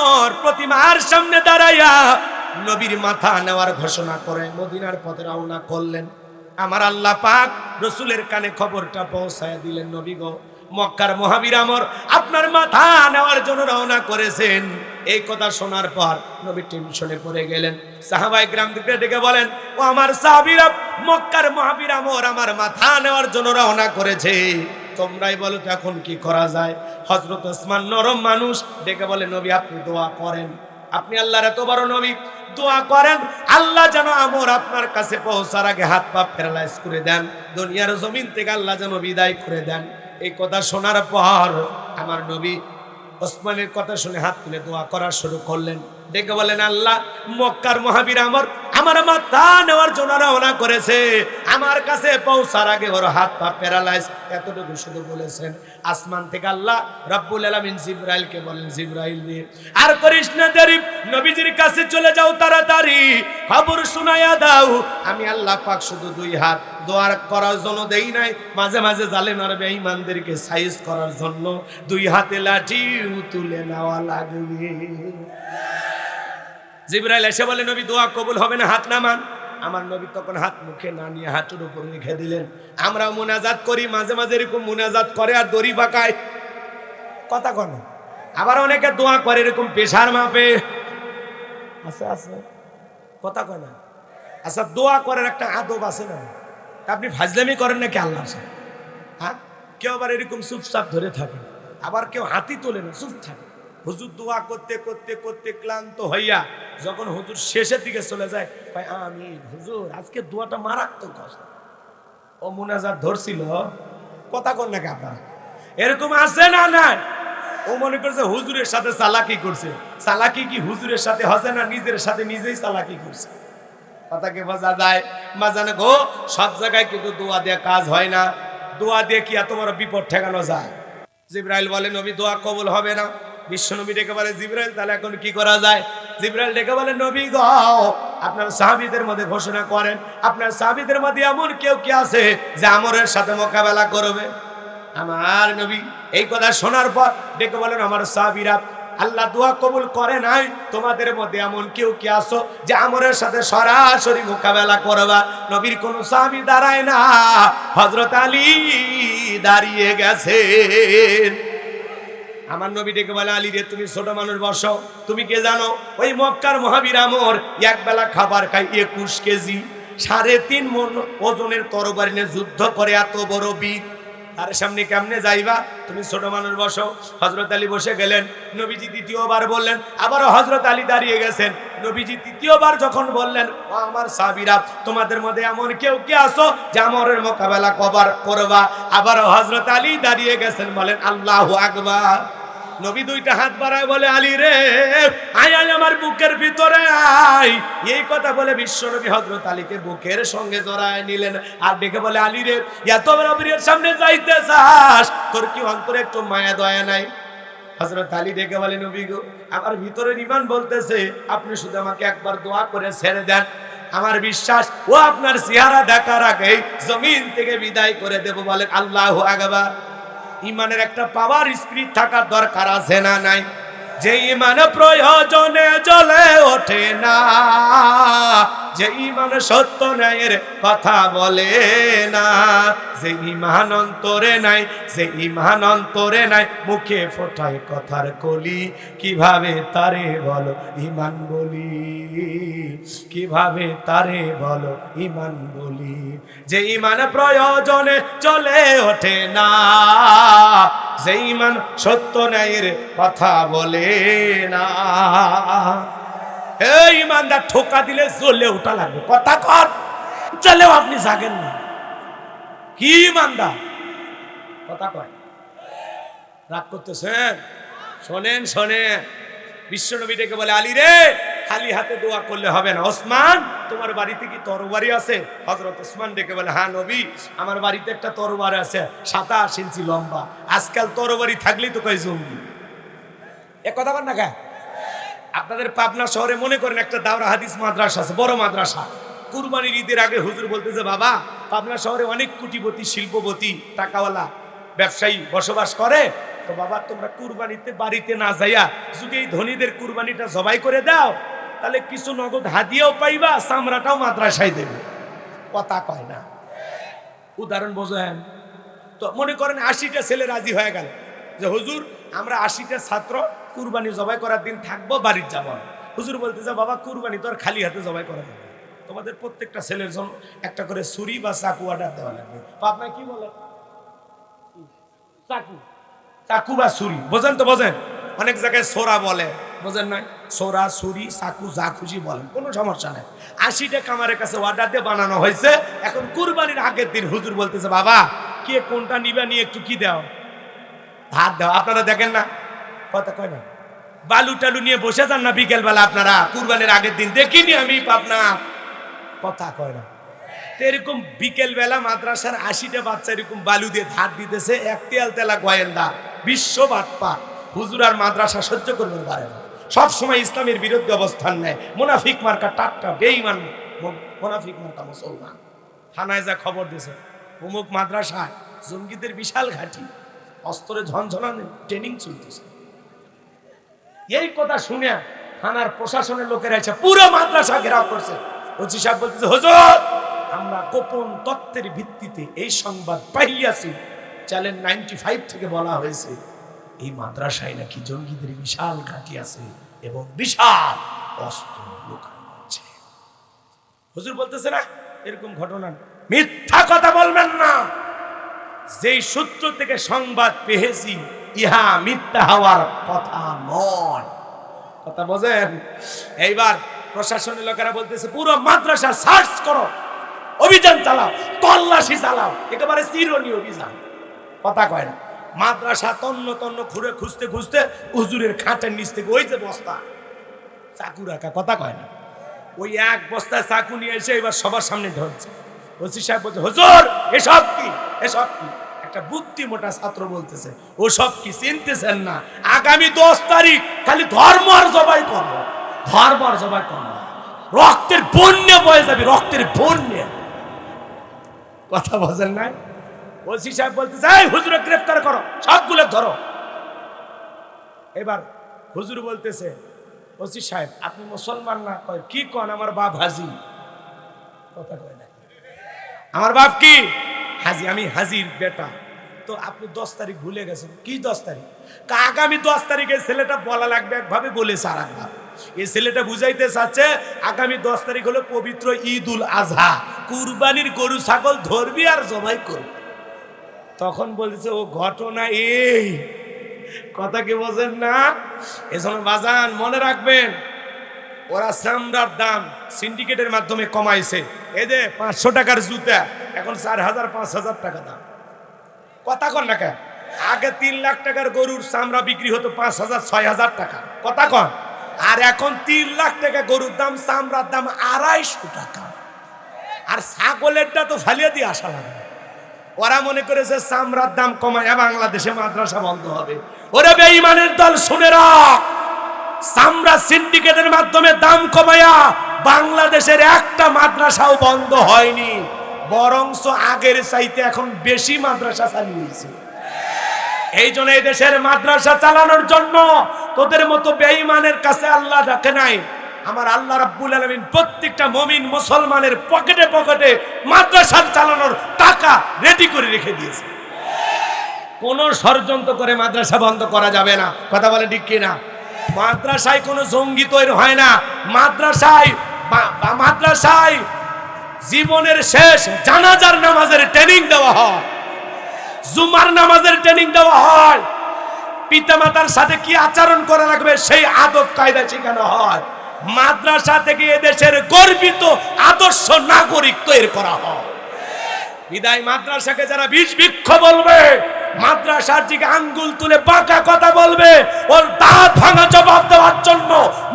আমর প্রতিমার সামনে দাঁড়াইয়া নবীর মাথা নেওয়ার ঘোষণা করে। মদিনার পথে রওনা করলেন। আমার আল্লাহ পাক রসুলের কানে খবরটা পৌঁছায় দিলেন নবী গো, মক্কার মহাবীর আমর আপনার মাথা নেওয়ার জন্য রওনা করেছেন। এই কথা শোনার পর নবী টেনশনে পড়ে গেলেন। সাহাবাই গ্রাম থেকে ডেকে বলেন, ও আমার সাহাবীরা, মক্কার মহাবীর আমর আমার মাথা নেওয়ার জন্য রওনা করেছে। তোমরাই বলো তো এখন কি করা যায়? হজরত ওসমান নরম মানুষ ডেকে বলে, নবী, আপনি দোয়া করেন। আপনি আল্লাহর এত বড় নবী। দোয়া করেন, আল্লাহ যেন আমর আপনার কাছে পৌঁছার আগে হাত পা প্যারালাইজ করে দেন। দুনিয়ার জমিন থেকে আল্লাহ যেন বিদায় করে দেন। এই কথা শোনার পর আমার নবী ওসমানের কথা শুনে হাত তুলে দোয়া করা শুরু করলেন। ডেকে বলেন, আল্লাহ, মক্কার মহাবীর আমার আমার মাথা নেওয়ার জন্য রওনা করেছে। আমার কাছে পৌঁছার আগে ওর হাত পা প্যারালাইজ, এতটুকু শুধু বলেছেন, আসমান থেকে আল্লাহ রব্বুল আলামিন জিব্রাইলকে বলেন, জিব্রাইল দিয়ে আর করিস না দেরি, নবীজির কাছে চলে যাও তাড়াতাড়ি, খবর শোনায়া দাও। আমি আল্লাহ পাক শুধু দুই হাত দোয়ার করার জন্য দেই নাই, মাঝে মাঝে জালেম আর বেঈমানদেরকে সাইজ করার জন্য দুই হাতে লাঠিও তুলে নেওয়া লাগবে। জিব্রাইল এসে বলে, নবী, দোয়া কবুল হবে না, হাত নামান। আমার নবী তখন হাত মুখে না নিয়ে হাতের উপর রেখে দিলেন। আমরা মুনাজাত করি, মাঝে মাঝে এরকম মুনাজাত করে আর দড়ি পাকায়। কথা কন। আবার অনেকে দোয়া করে এরকম পেশার মাপে। আছে আছে। কথা কয় না। আচ্ছা দোয়া করার একটা আদব আছে না? আপনি ফাজলামি করেন নাকি আল্লাহ হ্যাঁ? কেউ আবার এরকম চুপচাপ ধরে থাকে। আবার কেউ হাতি তোলে না, চুপ থাকে। হুজুর দোয়া করতে করতে করতে ক্লান্ত হইয়া যখন হুজুর শেষের দিকে চলে যায় ভাই হুজুর, আজকে দোয়াটা মারাত্মক ও মুনাজাত ধরছিল। কথা কর নাকি আপনারা? এরকম আছে না না ও মনে করছে হুজুরের সাথে চালাকি করছে। চালাকি কি হুজুরের সাথে হসে না নিজের সাথে নিজেই চালাকি করছে? কথাকে বোঝা যায়? মাঝানে গো, সব জায়গায় কিন্তু দোয়া দিয়ে কাজ হয় না। দোয়া দিয়ে কি এত বিপদ ঠেকানো যায়? জিব্রাইল বলে, নবী, দোয়া কবুল হবে না। বিশ্ব নবী ডেকে বলে, জিব্রাইল, তাহলে এখন কি করা যায়? জিব্রাইল ডেকে বলে, নবী গো, আপনার সাহাবীদের মধ্যে ঘোষণা করেন, আপনার সাহাবীদের মধ্যে এমন কেউ কি আছে যে আমরের সাথে মোকাবেলা করবে? আমার নবী এই কথা শোনার পর ডেকে বলেন, আমার সাহাবীরা, আল্লাহ দোয়া কবুল করে নাই, তোমাদের মধ্যে এমন কেউ কি আসো যে আমরের সাথে সরাসরি মোকাবেলা করবা? নবীর কোন সাহাবী দাঁড়ায় না হজরত আলী দাঁড়িয়ে গেছেন। আমার নবী ডেকে বলে, আলী রে, তুমি ছোট মানুষ বসো। তুমি কে জানো? ওই মক্কার মহাবীর আমর এক বেলা খাবার খাই একুশ কেজি। সাড়ে তিন মন ওজনের তরবারি নিয়ে যুদ্ধ করে এত বড় বীর। তার সামনে কেমনে যাইবা? তুমি ছোট মানুষ বসো। হজরত আলী বসে গেলেন। নবীজি দ্বিতীয়বার বললেন, আবারও হজরত আলী দাঁড়িয়ে গেছেন। নবীজি তৃতীয়বার যখন বললেন, ও আমার সাবিরা তোমাদের মধ্যে এমন কেউ কে আসো যে আমরের মোকাবেলা কবার করবা? আবারও হজরত আলী দাঁড়িয়ে গেছেন, বলেন, আল্লাহ আকবার। নবী দুইটা হাত বাড়ায় বলে, আলী রে, আয় আয় আমার বুকের ভিতরে, আয়। এই কথা বলে বিশ্ব নবী হজরত আলীকে বুকের সঙ্গে জড়ায় নিলেন আর ডেকে বলে, আলী রে, এত বীরের সামনে যাইতে চাস? তোর কি অন্তরে একটু মায়া, দয়া নাই? হজরত আলী ডেকে বলে, নবী গো, আমার ভিতরে ইমান বলতেছে, আপনি শুধু আমাকে একবার দোয়া করে ছেড়ে দেন। আমার বিশ্বাস, ও আপনার চেহারা দেখার আগেই জমিন থেকে বিদায় করে দেব বলে আল্লাহ আগবার ইমানের একটা পাওয়ার স্পিরিট থাকার দরকার আছে না নাই? যে ইমান প্রয়োজনে জ্বলে ওঠে না। যে ইমান সত্য ন্যায়ের কথা বলে না, যে ইমান অন্তরে নাই, যে ইমান অন্তরে নাই, মুখে ফোটায় কথার কলি, কীভাবে তারে বলো ইমান বলি? কীভাবে তারে বলো ইমান বলি? যে ইমান প্রয়োজনে চলে ওঠে না, যে ইমান সত্য ন্যায়ের কথা বলে না। এই ইমানদার, ঠোকা দিলে জ্বলে ওঠা লাগবে। কথা কর। চলেও আপনি জাগেন না। কি ইমানদার? কথা কয়। রাগ করতেছেন? শোনেন শোনেন। বিশ্বনবী ডেকে বলে, আলী রে, খালি হাতে দোয়া করলে হবে না। ওসমান, তোমার বাড়িতে কি তরবারি আছে? হজরত ওসমান ডেকে বলে হ্যাঁ নবী, আমার বাড়িতে একটা তরবারি আছে, সাতাশ ইঞ্চি লম্বা। আজকাল তরবারি থাকলেই তো কয় জঙ্গি? এ কথা বল না কে? আপনাদের পাবনা শহরে মনে করেন একটা দাওরা হাদিস মাদ্রাসা আছে, বড় মাদ্রাসা। কুরবানির ঈদের আগে হুজুর বলতেছে, বাবা, পাবনা শহরে অনেক কুটিপতি শিল্পপতি টাকাওয়ালা ব্যবসায়ী বসবাস করে। তো বাবা, তোমরা কুরবানিতে বাড়িতে না যাইয়া যদি এই ধনীদের কুরবানিটা জবাই করে দাও, তাহলে কিছু নগদ হাদিয়াও পাইবা, চামড়াটাও মাদ্রাসায় দেবে। কথা কয় না। উদাহরণ বোঝেন। তো মনে করেন আশিটা ছেলে রাজি হয়ে গেল যে, হুজুর আমরা আশিটা ছাত্র কুরবানি জবাই করার দিন থাকব, বাড়ির যাব। হুজুর বলতেছে, বাবা, কুরবানি তো আর খালি হাতে জবাই করা যাবে তোমাদের প্রত্যেকটা ছেলের জন্য একটা করে ছুরি বা চাকু অর্ডার দেওয়া লাগবে। আপনার কি বলে চাকু। চাকু বা ছুরি। বোঝেন তো, বোঝেন। অনেক জায়গায় সোরা বলে। বোঝেন না সোরা, ছুরি, চাকু, যা খুশি বলেন, কোনো সমস্যা নেই। আশিটা কামারের কাছে অর্ডার দিয়ে বানানো হয়েছে। এখন কুরবানির আগের দিন হুজুর বলতেছে, বাবা, কে কোনটা নিবা, নিয়ে একটু কি দাও? ভাত দাও আপনারা দেখেন না। কথা কয় না। বালু টালু নিয়ে বসে যান না বিকেল বেলা আপনারা। কুরবানির আগের দিন দেখিনি আমি পাবনা। কথা কয় না। এরকম বিকেল বেলা মাদ্রাসার আশিটা বাচ্চা এরকম বালু দিয়ে ধার দিতেছে এক তেল তেলা গয়েন্দা বিশ্ব বাটপা। হুজুর আর মাদ্রাসা সহ্য করবেন পারে না। সবসময় ইসলামের বিরুদ্ধে অবস্থান নেয়। মোনাফিক মার্কা টাটকা বেইমান মোনাফিক মার্কা মুসলমান। থানায় যা খবর দিয়েছে অমুক মাদ্রাসায় জঙ্গিদের বিশাল ঘাঁটি। অস্ত্রে ঝনঝনানি ট্রেনিং চলতেছে। এই কথা শুনে থানার প্রশাসনের লোকেরা এসে পুরো মাদ্রাসা ঘেরাও করছে। ওসি সাহেব বলতেছে, হুজুর, আমরা গোপন তত্ত্বের ভিত্তিতে এই সংবাদ পাইয়াছি। চ্যানেল নাইনটি ফাইভ থেকে বলা হয়েছে, এই মাদ্রাসায় নাকি জঙ্গিদের বিশাল ঘাঁটি আছে এবং বিশাল অস্ত্র আছে। হুজুর বলতেছে না, এরকম ঘটনা মিথ্যা কথা বলবেন না। যেই সূত্র থেকে সংবাদ পেয়েছি, ইহা মিথ্যা হওয়ার কথা নয়। কথা বোঝেন? এইবার প্রশাসনের লোকেরা বলতেছে, পুরো মাদ্রাসা সার্চ করো, অভিযান চালাও, তল্লাশি চালাও। একেবারে চিরনি অভিযান। কথা কয় না, মাদ্রাসা তন্ন তন্ন খুঁড়ে খুঁজতে খুঁজতে হুজুরের খাটের নিচ থেকে ওই যে বস্তা, চাকু রাখা। কথা কয় না, ওই এক বস্তায় চাকু নিয়ে এসে এবার সবার সামনে ধরছে। ওসি সাহেব বলছে, হুজুর, এসব কি? এসব একটা বুদ্ধি মোটা ছাত্র বলতেছে ও সব কি চিনতেছেন না? আগামী দশ তারিখ খালি ধর্ম আর জবাই করব ধর্ম আর জবাই করব রক্তের বন্যে বয়ে যাবে, রক্তের বন্যে। কথা বলেন নাই? ওসি সাহেব বলতেছে, এই হুজুরে গ্রেফতার করো, সবগুলো ধরো। এবার হুজুর বলতেছে, ওসি সাহেব, আপনি মুসলমান না? কয়, কি কন, আমার বাপ হাজি? কথা কয় না। আমার বাপ কি? হাজি, আমি হাজির, বেটা। তো আপনি দশ তারিখ ভুলে গেছেন। কি দশ তারিখ? আগামী দশ তারিখে ছেলেটা বলা লাগবে, একভাবে বলেছে আর এই ছেলেটা বুঝাইতে চাচ্ছে, আগামী দশ তারিখ হলো পবিত্র ঈদ উল আজহা। কুরবানির গরু, ছাগল ধরবি আর জবাই করবি। তখন বলছে, ও, ঘটনা এই। কথা কি বোঝেন না? এজন্য বাজান, মনে রাখবেন, ওরা চামড়ার দাম সিন্ডিকেটের মাধ্যমে কমাইছে। এই যে পাঁচশো টাকার জুতা। এখন চার হাজার, পাঁচ হাজার টাকা দাম। কথা কন না কেন? আগে তিন লাখ টাকার গরুর চামড়া বিক্রি হতো পাঁচ হাজার, ছয় হাজার টাকা। কথা কন। আর এখন তিন লাখ টাকা গরুর দাম, চামড়ার দাম আড়াইশো টাকা। আর ছাগলেরটা তো ফালিয়ে দিয়ে আসা লাগে। ওরা মনে করেছে চামড়ার দাম কমায় বাংলাদেশে মাদ্রাসা বন্ধ হবে। ওরে বেঈমানের দল, শুনে রাখ। চামড়া সিন্ডিকেটের মাধ্যমে দাম কমায়া বাংলাদেশের একটা মাদ্রাসাও বন্ধ হয়নি। বরংস আগের চাইতে এখন বেশি মাদ্রাসা চালিয়েছে এই জন্য এই দেশের মাদ্রাসা চালানোর জন্য তোদের মতো বেঈমানের কাছে আল্লাহ রাখে নাই। আমার আল্লাহ রাব্বুল আলামিন প্রত্যেকটা মমিন মুসলমানের পকেটে পকেটে মাদ্রাসা চালানোর টাকা রেডি করে রেখে দিয়েছে। কোন ষড়যন্ত্র করে মাদ্রাসা বন্ধ করা যাবে না। কথা বলে ঠিক কিনা? মাদ্রাসায় কোনো জঙ্গি তৈরি হয় না। মাদ্রাসায় মাদ্রাসায় জীবনের শেষ জানাজার নামাজের ট্রেনিং দেওয়া হয়। জুমার নামাজের ট্রেনিং দেওয়া হয়। পিতামাতার সাথে কি আচরণ করা লাগবে সেই আদব কায়দা শেখানো হয়। মাদ্রাসা থেকে এদেশের গর্বিত আদর্শ নাগরিক তৈরি করা হয়। বিদায় মাদ্রাসাকে যারা বিষ বৃক্ষ বলবে, মাদ্রাসার দিকে আঙ্গুল তুলে বাঁকা কথা বলবে, ওর দাঁত ভাঙা জবাব দেওয়ার জন্য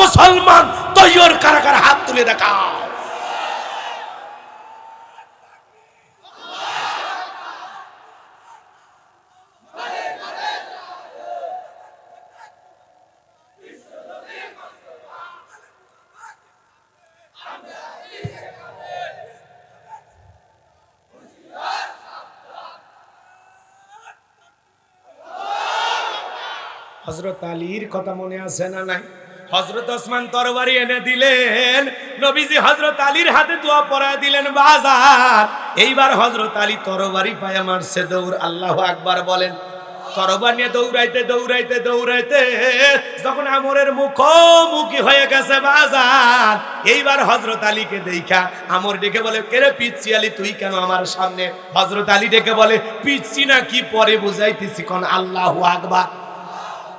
মুসলমান তৈয়র কারা কারা হাত তুলে দেখা হজরত আলীর কথা মনে আছে না নাই? হজরত ওসমান তরবারি এনে দিলেন, নবীজি হজরত আলীর হাতে দোয়া পরায় দিলেন, বাজার। এইবার হজরত আলী তরবারি পায়া মারছে, দৌড়, আল্লাহ আকবার বলেন তরবার নিয়ে দৌড়াইতে দৌড়াইতে দৌড়াইতে যখন আমরের মুখোমুখি হয়ে গেছে, বাজার, এইবার হজরত আলীকে দেখা, আমর ডেকে বলে কেরে পিচ্ছি আলী, তুই কেন আমার সামনে? হজরত আলী ডেকে বলে, পিচ্ছি না, কি পরে বুঝাইতেছি কোন আল্লাহ আকবার?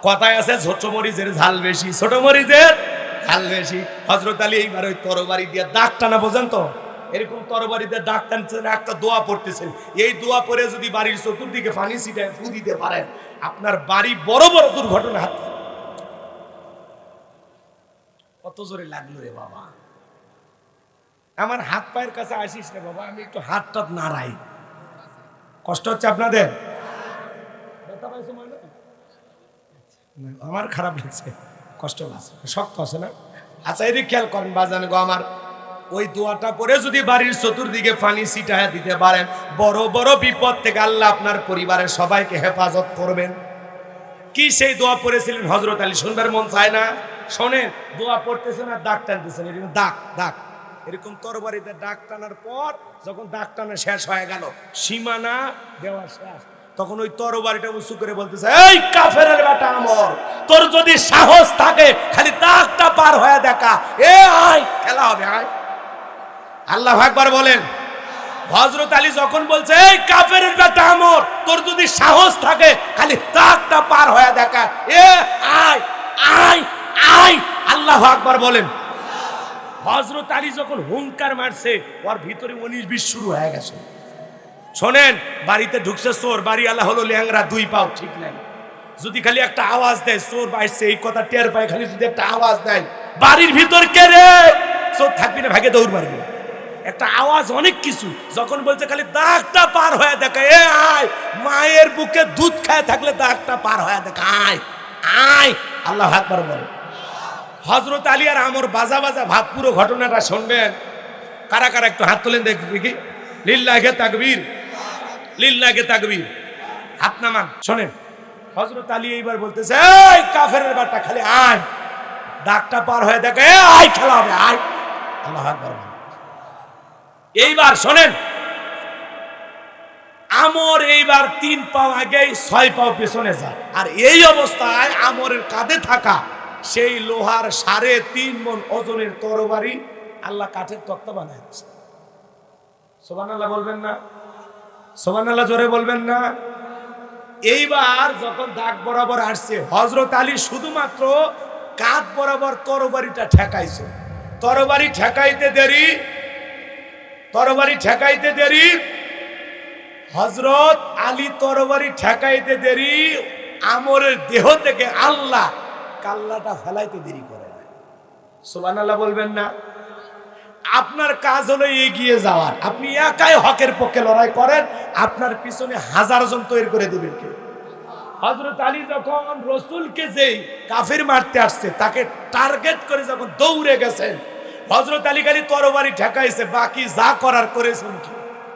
কথায় আছে, ছোট মরিচের ঝাল বেশি, ছোট মরিচের ঝাল বেশি। হজরত আলী এইবার ওই তরবারি দিয়ে দাগ টানা বোঝেন তো এরকম তরবারিতে দাগ টানছেন, একটা দোয়া পড়তেছেন। এই দোয়া পরে যদি বাড়ির চতুর্দিকে পানি ছিটায়, ফু দিতে পারেন, আপনার বাড়ি বড় বড় দুর্ঘটনা হাত কত জোরে লাগল রে বাবা। আমার হাত পায়ের কাছে আসিস রে বাবা, আমি একটু হাত টাত নাড়াই। কষ্ট হচ্ছে আপনাদের? ব্যথা পাইছো মানে আমার খারাপ লাগছে, কষ্ট লাগছে, শক্ত আছে না? আচ্ছা এদিকে খেয়াল করেন বাজান গো আমার। ওই দোয়াটা পরে যদি বাড়ির চতুর্দিকে পানি ছিটায় দিতে পারেন, বড় বড় বিপদ থেকে আল্লাহ আপনার পরিবারের সবাইকে হেফাজত করবেন। কি সেই দোয়া পড়েছিলেন হজরত আলী? শুনবার মন চায় না? শোনেন, দোয়া পড়তেছেন আর দাগ টানতেছেন, এরকম দাগ দাগ। এরকম তরবারিতে দাগ টানার পর, যখন দাগ টানা শেষ হয়ে গেল, সীমানা দেওয়া শেষ। তখন ওই তরবারিটা উঁচু করে বলতেছে, এই কাফেরের বেটা আমর, তোর যদি সাহস থাকে, খালি দাগটা পার হয়ে দেখা। এ আয়, খেলা হবে, আয়। আল্লাহ একবার বলেন। হজরত আলী যখন বলছে, এই কাফেরের বেটা আমর, তোর যদি সাহস থাকে, খালি দাগটা পার হয়ে দেখা। এ আয় আয় আয়। আল্লাহ আকবার বলেন। হজরত আলী যখন হুঙ্কার মারছে, ওর ভিতরে উনিশ বিশ শুরু হয়ে গেছে। শোনেন, বাড়িতে ঢুকছে চোর, বাড়ি আল্লাহ হলো ল্যাংরা দুই পাও ঠিক নাই। যদি খালি একটা আওয়াজ দেয়, চোর বাইছে এই কথা টের পায়, খালি যদি একটা আওয়াজ দেয়, বাড়ির ভিতর কে রে? চোর থাকবি না, ভাগে দৌড় মারবে। একটা আওয়াজ অনেক কিছু, যখন বলছে খালি দাগটা পার হয়ে দেখা, এ আয়, মায়ের বুকে দুধ খায় থাকলে দাগটা পার হয়ে দেখা, আয় আয়, আল্লাহ একবার বলে। হজরত আলী আর আমর বাজা বাজা ভাত পুরো ঘটনাটা শুনবেন। কারা কারা একটু হাত তোলেন দেখবি কি লিল্লাহে তাকবীর। লিল্লাহে তাকবীর। হাত নামান, শোনেন। হজরত আলী এইবার বলতেছে, এই কাফেরের বাট্টা খালি আয়। ডাকটা পার হয়ে দেখে আয়, খেলা হবে, আয়। আল্লাহ এইবার শোনেন, আমর এইবার তিন পাও আগে ছয় পাও পেছনে যায়। আর এই অবস্থায় আমরের কাঁধে থাকা সেই লোহার সাড়ে তিন মন ওজনের তরবারি আল্লাহ কাঠের তক্তা বানায় সোবান আল্লাহ বলবেন না। সোবান আল্লাহ জোরে বলবেন না? এইবার যখন দাগ বরাবর আসছে হজরত আলী শুধুমাত্র কাঁধ বরাবর তরবারিটা ঠেকাইছে। তরবারি ঠেকাইতে দেরি, তরবারি ঠেকাইতে দেরি হজরত আলী তরবারি ঠেকাইতে দেরি আমরের দেহ থেকে আল্লাহ কাল্লাটা ফেলাইতে দেরি করে না বলবেন না? আপনার কাজ হলো এগিয়ে যাওয়ার। আপনি একাই হকের পক্ষে লড়াই করেন, আপনার পিছনে হাজার জন তৈরি করে দেবেন কে হজরত আলী যখন রসুলকে যেই কাফির মারতে আসছে, তাকে টার্গেট করে যখন দৌড়ে গেছেন হজরত আলী খালি তরবারি ঠেকাইছে, বাকি যা করার করেছেন কি?